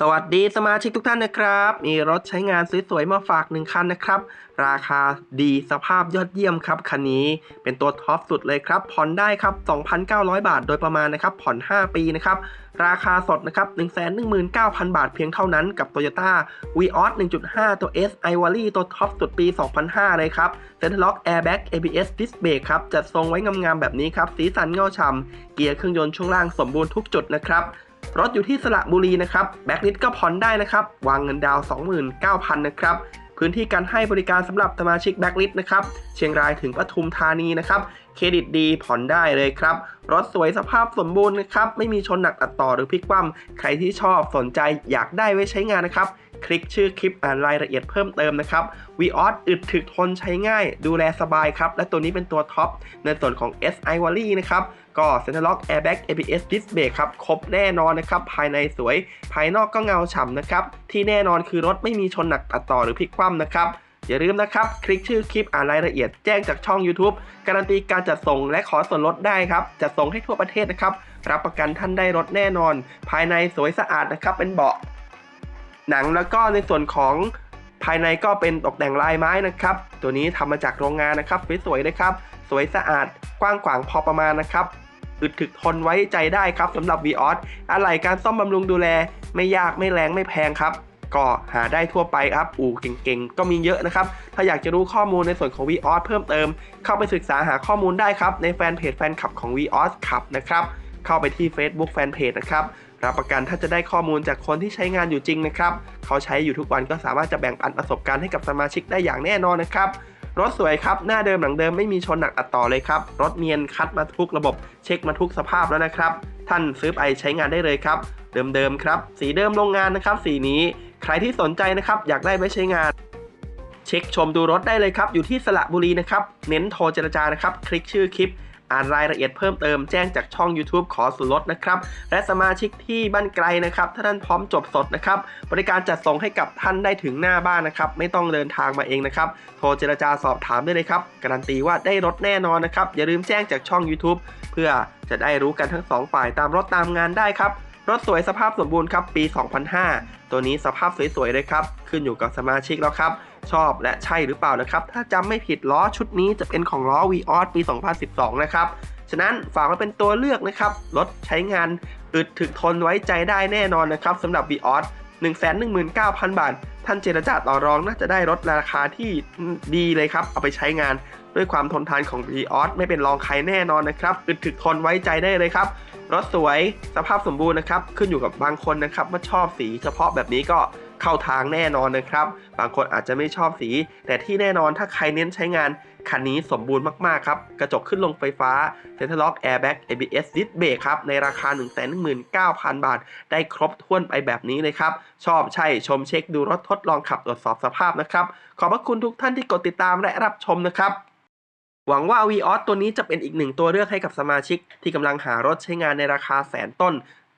สวัสดีสมาชิกทุกท่านนะครับ มีรถใช้งานสวยๆมาฝากหนึ่งคันนะครับ ราคาดีสภาพยอดเยี่ยมครับคันนี้ เป็นตัวท็อปสุดเลยครับ ผ่อนได้ครับ 2,900 บาทโดยประมาณนะครับ ผ่อน 5 ปีนะครับ ราคาสดนะครับ 119,000 บาทเพียงเท่านั้นกับ Toyota Vios 1.5 ตัว S Ivory ตัวท็อปสุดปี 2005 เลยครับ Center Lock Airbag ABS Disc Brake ครับจัดทรงไว้งามๆแบบนี้ครับสีสันเงาฉ่ำเกียร์เครื่องยนต์ช่วงล่างสมบูรณ์ทุกจุดนะครับ รถอยู่ที่สระบุรีนะครับแบ็กลิสก็ผ่อนได้นะครับ วางเงินดาวน์29,000นะครับพื้นที่การให้บริการสำหรับสมาชิกแบ็กลิสนะครับ เชียงรายถึงปทุมธานีนะครับ เครดิตดีผ่อนได้เลยครับ รถสวยสภาพสมบูรณ์นะครับ ไม่มีชนหนักตัดต่อหรือพลิกคว่ำใครที่ชอบสนใจอยากได้ไว้ใช้งานนะครับ คลิกชื่อคลิปอ่านรายละเอียดเพิ่มเติมนะครับ v ีออสอึดถึกทนใช้ง่าย ดูแลสบายครับ และตัวนี้เป็นตัวท็อป ในส่วนของ S i v a l y นะครับ ก็ Center Lock Airbag ABS Disc Brake ครับ ครบแน่นอนนะครับ ภายในสวย ภายนอกก็เงาฉ่ำนะครับ ที่แน่นอนคือรถไม่มีชนหนักตัดต่อหรือพลิกคว่ำนะครับอย่าลืมนะครับ คลิกชื่อคลิปอ่านรายละเอียดแจ้งจากช่อง YouTube การันตีการจัดส่งและขอส่วนลดได้ครับ จัดส่งให้ทั่วประเทศนะครับ รับประกันท่านได้รถแน่นอน ภายในสวยสะอาดนะครับ เป็นเบาะ หนังแล้วก็ในส่วนของภายในก็เป็นตกแต่งลายไม้นะครับ ตัวนี้ทำมาจากโรงงานนะครับสวยๆนะครับ สวยสะอาดกว้างขวางพอประมาณนะครับอึดถึกทนไว้ใจได้ครับสำหรับ v ีออสอะไหล่การซ่อมบำรุงดูแล ไม่ยากไม่แรงไม่แพงครับ ก็หาได้ทั่วไปครับ อู่เก่งๆ ก็มีเยอะนะครับ ถ้าอยากจะรู้ข้อมูลในส่วนของ v ีออสเพิ่มเติม เข้าไปศึกษาหาข้อมูลได้ครับ ในแฟนเพจแฟนคลับของ v ีออสขับนะครับ เข้าไปที่ Facebook แฟนเพจนะครับ รับประกันถ้าจะได้ข้อมูลจากคนที่ใช้งานอยู่จริงนะครับ เขาใช้อยู่ทุกวันก็สามารถจะแบ่งปันประสบการณ์ให้กับสมาชิกได้อย่างแน่นอนนะครับรถสวยครับ หน้าเดิมหลังเดิมไม่มีชนหนักตัดต่อเลยครับ รถเนียนคัดมาทุกระบบเช็คมาทุกสภาพแล้วนะครับ ท่านซื้อไปใช้งานได้เลยครับ เดิมๆครับ สีเดิมโรงงานนะครับ สีนี้ใครที่สนใจนะครับอยากได้ไว้ใช้งาน เช็คชมดูรถได้เลยครับ อยู่ที่สระบุรีนะครับ เน้นโทรเจรจานะครับ คลิกชื่อคลิป อ่านรายละเอียดเพิ่มเติมแจ้งจากช่อง YouTube ขอส่วนลดนะครับ และสมาชิกที่บ้านไกลนะครับ ถ้าท่านพร้อมจบสดนะครับ บริการจัดส่งให้กับท่านได้ถึงหน้าบ้านนะครับ ไม่ต้องเดินทางมาเองนะครับ โทรเจรจาสอบถามได้เลยครับ การันตีว่าได้รถแน่นอนนะครับ อย่าลืมแจ้งจากช่อง YouTube เพื่อจะได้รู้กันทั้งสองฝ่ายตามรถตามงานได้ครับ รถสวยสภาพสมบูรณ์ครับปี 2005 ตัวนี้สภาพสวยๆเลยครับ ขึ้นอยู่กับสมาชิกแล้วครับ ชอบและใช่หรือเปล่านะครับ ถ้าจำไม่ผิดล้อชุดนี้จะเป็นของล้อ v ีออสปี 2012 นะครับ ฉะนั้นฝากไว้เป็นตัวเลือกนะครับ รถใช้งานอึดถึกทนไว้ใจได้แน่นอนนะครับสำหรับ v ีออส119,000 บาท ท่านเจรจาต่อรองน่าจะได้รถราคาที่ดีเลยครับ เอาไปใช้งานด้วยความทนทานของ v ีออสไม่เป็นรองใครแน่นอนนะครับอึดถึกทนไว้ใจได้เลยครับรถสวยสภาพสมบูรณ์นะครับ ขึ้นอยู่กับบางคนนะครับว่าชอบสีเฉพาะแบบนี้ก็ เข้าทางแน่นอนนะครับ บางคนอาจจะไม่ชอบสี แต่ที่แน่นอนถ้าใครเน้นใช้งาน คันนี้สมบูรณ์มากๆครับ กระจกขึ้นลงไฟฟ้า Center Lock Airbag ABS Disc Brake ครับ ในราคา 119,000 บาท ได้ครบถ้วนไปแบบนี้เลยครับ ชอบใช่ชมเช็คดูรถทดลองขับตรวจสอบสภาพนะครับ ขอบพระคุณทุกท่านที่กดติดตามและรับชมนะครับหวังว่า v ีออสตัวนี้จะเป็นอีกหนึ่งตัวเลือกให้กับสมาชิก ที่กำลังหารถใช้งานในราคาแสนต้น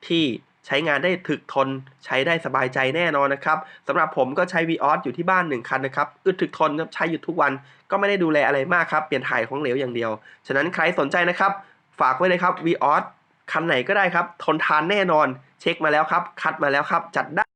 ที่ ใช้งานได้ถึกทน ใช้ได้สบายใจแน่นอนนะครับสำหรับผมก็ใช้ v ีออสอยู่ที่บ้าน 1 คันนะครับอึดถึกทนครับใช้อยู่ทุกวัน ก็ไม่ได้ดูแลอะไรมากครับ เปลี่ยนถ่ายของเหลวอย่างเดียว ฉะนั้นใครสนใจนะครับ ฝากไว้เลยครับ v ีออสคันไหนก็ได้ครับ ทนทานแน่นอน เช็คมาแล้วครับ คัดมาแล้วครับ จัดได้